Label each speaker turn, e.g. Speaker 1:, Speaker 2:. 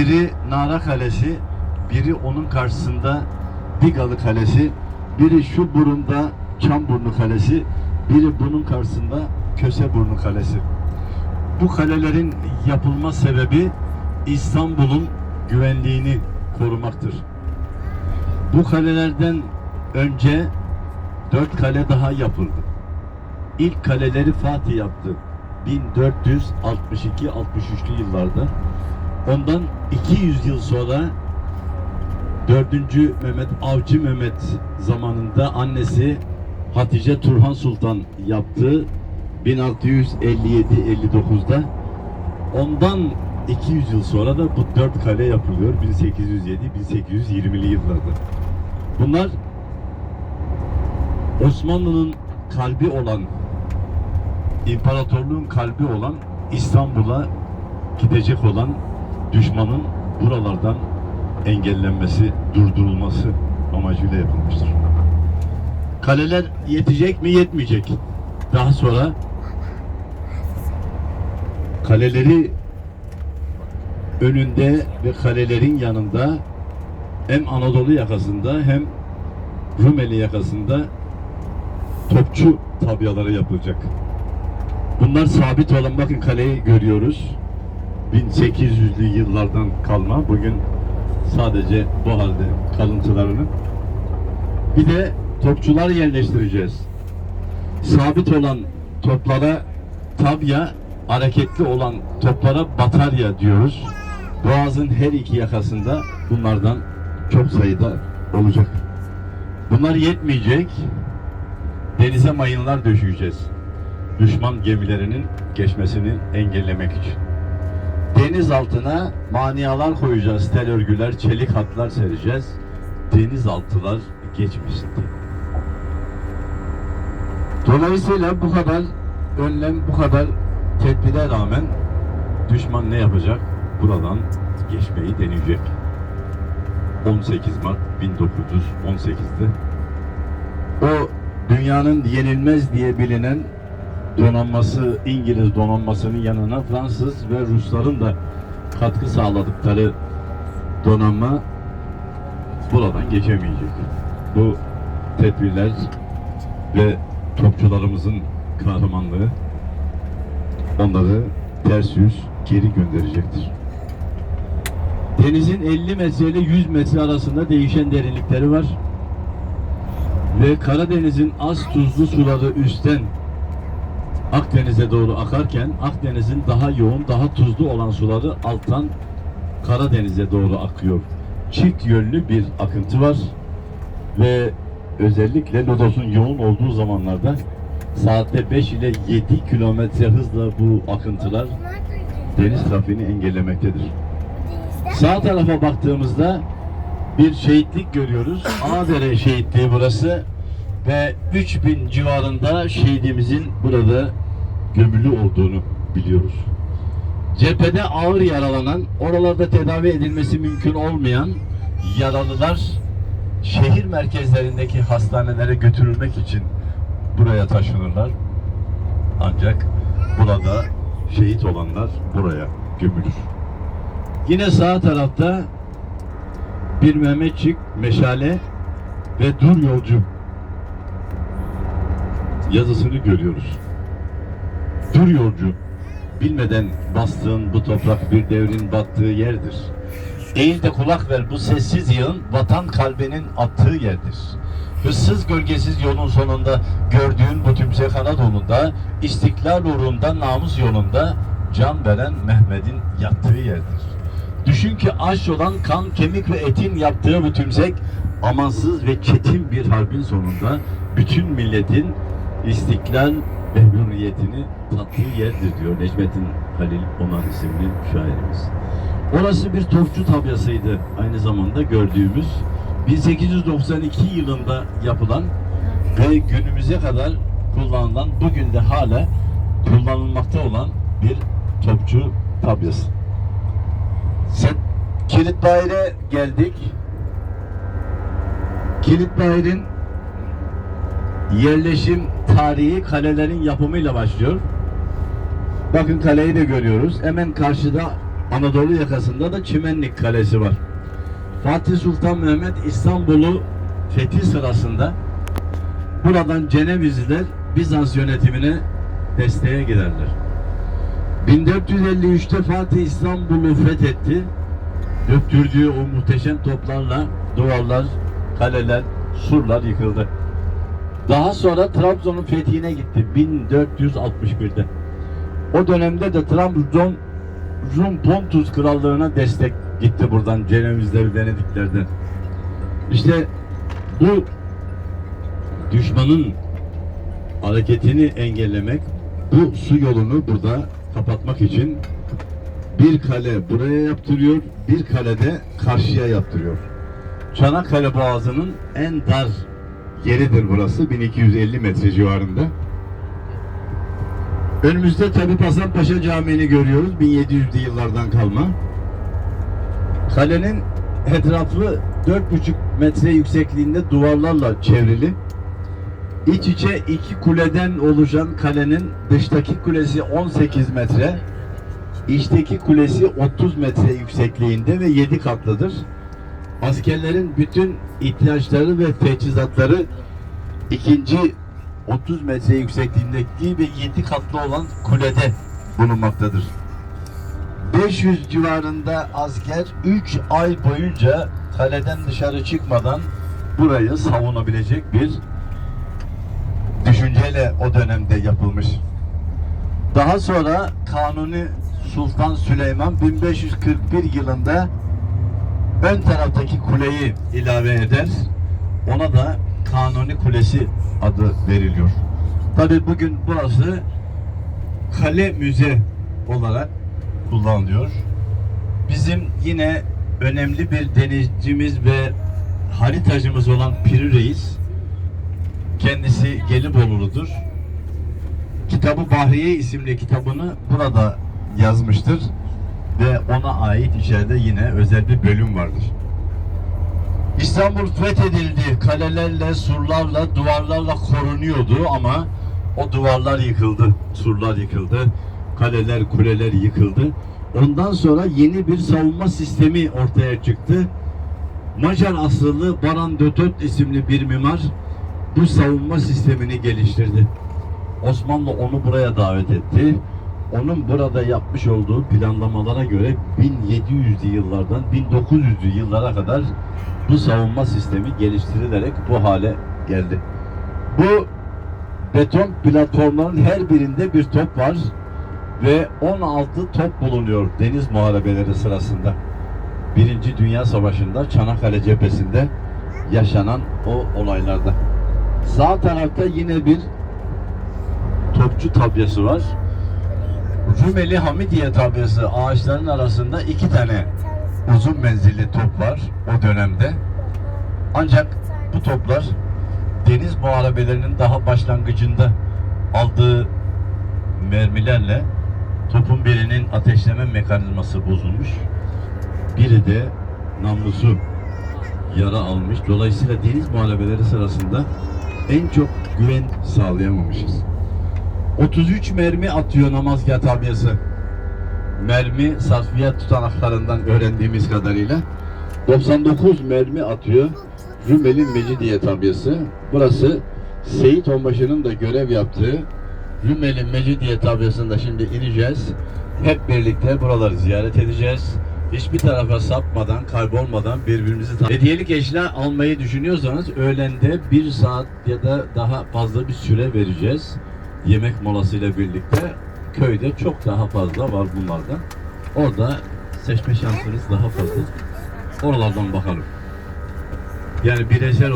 Speaker 1: Biri Nara Kalesi, biri onun karşısında Bigalı Kalesi, biri şu burunda Çamburnu Kalesi, biri bunun karşısında Köseburnu Kalesi. Bu kalelerin yapılma sebebi İstanbul'un güvenliğini korumaktır. Bu kalelerden önce dört kale daha yapıldı. İlk kaleleri Fatih yaptı. 1462-63'lü yıllarda. Ondan 200 yıl sonra 4. Mehmet Avcı Mehmet zamanında annesi Hatice Turhan Sultan yaptı 1657-59'da. Ondan 200 yıl sonra da bu dört kale yapılıyor 1807-1820'li yıllarda. Bunlar Osmanlı'nın kalbi olan, imparatorluğun kalbi olan İstanbul'a gidecek olan düşmanın buralardan engellenmesi, durdurulması amacıyla yapılmıştır. Kaleler yetecek mi? Yetmeyecek. Daha sonra kaleleri önünde ve kalelerin yanında hem Anadolu yakasında hem Rumeli yakasında topçu tabyaları yapılacak. Bunlar sabit olan bakın kaleyi görüyoruz. 1800'lü yıllardan kalma. Bugün sadece bu halde kalıntılarını. Bir de topçular yerleştireceğiz. Sabit olan toplara tabya, hareketli olan toplara batarya diyoruz. Boğazın her iki yakasında bunlardan çok sayıda olacak. Bunlar yetmeyecek. Denize mayınlar döşeyeceğiz. Düşman gemilerinin geçmesini engellemek için. Deniz altına manialar koyacağız. Tel örgüler, çelik hatlar sereceğiz. Denizaltılar geçmesin diye. Dolayısıyla bu kadar önlem, bu kadar tedbire rağmen düşman ne yapacak? Buradan geçmeyi deneyecek. 18 Mart 1918'de o dünyanın yenilmez diye bilinen donanması, İngiliz donanmasının yanına Fransız ve Rusların da katkı sağladıkları donanma buradan geçemeyecek. Bu tedbirler ve topçularımızın kahramanlığı onları ters yüz geri gönderecektir. Denizin 50 metre ile 100 metre arasında değişen derinlikleri var. Ve Karadeniz'in az tuzlu suları üstten Akdeniz'e doğru akarken Akdeniz'in daha yoğun, daha tuzlu olan suları alttan Karadeniz'e doğru akıyor. Çift yönlü bir akıntı var ve özellikle Lodos'un yoğun olduğu zamanlarda saatte 5 ile 7 kilometre hızla bu akıntılar deniz trafiğini engellemektedir. Sağ tarafa baktığımızda bir şehitlik görüyoruz. Ağdere şehitliği burası ve 3000 civarında şehidimizin burada gömülü olduğunu biliyoruz. Cephede ağır yaralanan, oralarda tedavi edilmesi mümkün olmayan yaralılar şehir merkezlerindeki hastanelere götürülmek için buraya taşınırlar. Ancak burada şehit olanlar buraya gömülür. Yine sağ tarafta bir Mehmetçik meşale ve dur yolcu yazısını görüyoruz. Dur yolcu, bilmeden bastığın bu toprak bir devrin battığı yerdir. Eğil de kulak ver bu sessiz yığın vatan kalbinin attığı yerdir. Hıssız gölgesiz yolun sonunda gördüğün bu tümsek Anadolu'da istiklal uğrunda namus yolunda can veren Mehmet'in yattığı yerdir. Düşün ki aş olan kan, kemik ve etin yaptığı bu tümsek amansız ve çetin bir harbin sonunda bütün milletin istiklal ve hürriyetini tattığı yerdir diyor Necmettin Halil Onan isimli şairimiz. Orası bir topçu tabyasıydı aynı zamanda gördüğümüz. 1892 yılında yapılan ve günümüze kadar kullanılan, bugün de hala kullanılmakta olan bir topçu tabyası. Set, Kilit Daire geldik. Kilit Daire'nin yerleşim tarihi kalelerin yapımıyla başlıyor. Bakın kaleyi de görüyoruz. Hemen karşıda Anadolu yakasında da Çimenlik Kalesi var. Fatih Sultan Mehmet İstanbul'u fethi sırasında buradan Cenevizliler Bizans yönetimine desteğe giderler. 1453'te Fatih İstanbul'u fethetti. Döktürdüğü o muhteşem toplarla duvarlar, kaleler, surlar yıkıldı. Daha sonra Trabzon'un fethine gitti 1461'de. O dönemde de Trabzon Rum Pontus Krallığı'na destek gitti buradan Cenevizler, Venediklerden. İşte bu düşmanın hareketini engellemek, bu su yolunu burada kapatmak için bir kale buraya yaptırıyor, bir kalede karşıya yaptırıyor. Çanakkale Boğazı'nın en dar yeridir burası, 1250 metre civarında. Önümüzde tabi Hasanpaşa Camii'ni görüyoruz, 1700'lü yıllardan kalma. Kalenin etrafı 4,5 metre yüksekliğinde duvarlarla çevrili. İç içe iki kuleden oluşan kalenin dıştaki kulesi 18 metre, içteki kulesi 30 metre yüksekliğinde ve 7 katlıdır. Askerlerin bütün ihtiyaçları ve teçhizatları ikinci 30 metre yüksekliğindeki ve 7 katlı olan kulede bulunmaktadır. 500 civarında asker 3 ay boyunca kaleden dışarı çıkmadan burayı savunabilecek bir düşünceyle o dönemde yapılmış. Daha sonra Kanuni Sultan Süleyman 1541 yılında ön taraftaki kuleyi ilave eder. Ona da Kanuni Kulesi adı veriliyor. Tabi bugün burası kale müze olarak kullanılıyor. Bizim yine önemli bir denizcimiz ve haritacımız olan Piri Reis kendisi Gelibolu'ludur. Kitabı Bahriye isimli kitabını burada yazmıştır ve ona ait içeride yine özel bir bölüm vardır. İstanbul fethedildi. Kalelerle, surlarla, duvarlarla korunuyordu ama o duvarlar yıkıldı. Surlar yıkıldı. Kaleler, kuleler yıkıldı. Ondan sonra yeni bir savunma sistemi ortaya çıktı. Macar asıllı Baran de Tott isimli bir mimar bu savunma sistemini geliştirdi. Osmanlı onu buraya davet etti. Onun burada yapmış olduğu planlamalara göre 1700'lü yıllardan 1900'lü yıllara kadar bu savunma sistemi geliştirilerek bu hale geldi. Bu beton platformların her birinde bir top var ve 16 top bulunuyor deniz muharebeleri sırasında. Birinci Dünya Savaşı'nda Çanakkale cephesinde yaşanan o olaylarda. Sağ tarafta yine bir topçu tabyası var. Rumeli Hamidiye tabyası ağaçların arasında iki tane uzun menzilli top var o dönemde. Ancak bu toplar deniz muharebelerinin daha başlangıcında aldığı mermilerle topun birinin ateşleme mekanizması bozulmuş. Biri de namlusu yara almış. Dolayısıyla deniz muharebeleri sırasında en çok güven sağlayamamışız. 33 mermi atıyor namazgah tabiyası. Mermi sarfiyat tutanaklarından öğrendiğimiz kadarıyla 99 mermi atıyor Rumeli Mecidiye tabiyası. Burası Seyit Onbaşı'nın da görev yaptığı Rumeli Mecidiye tabiyasında şimdi ineceğiz. Hep birlikte buraları ziyaret edeceğiz. Hiçbir tarafa sapmadan, kaybolmadan birbirimizi ta- Hediyelik eşya almayı düşünüyorsanız öğlende bir saat ya da daha fazla bir süre vereceğiz. Yemek molasıyla birlikte köyde çok daha fazla var bunlardan. Orada seçme şansınız daha fazla. Oralardan bakalım. Yani bireysel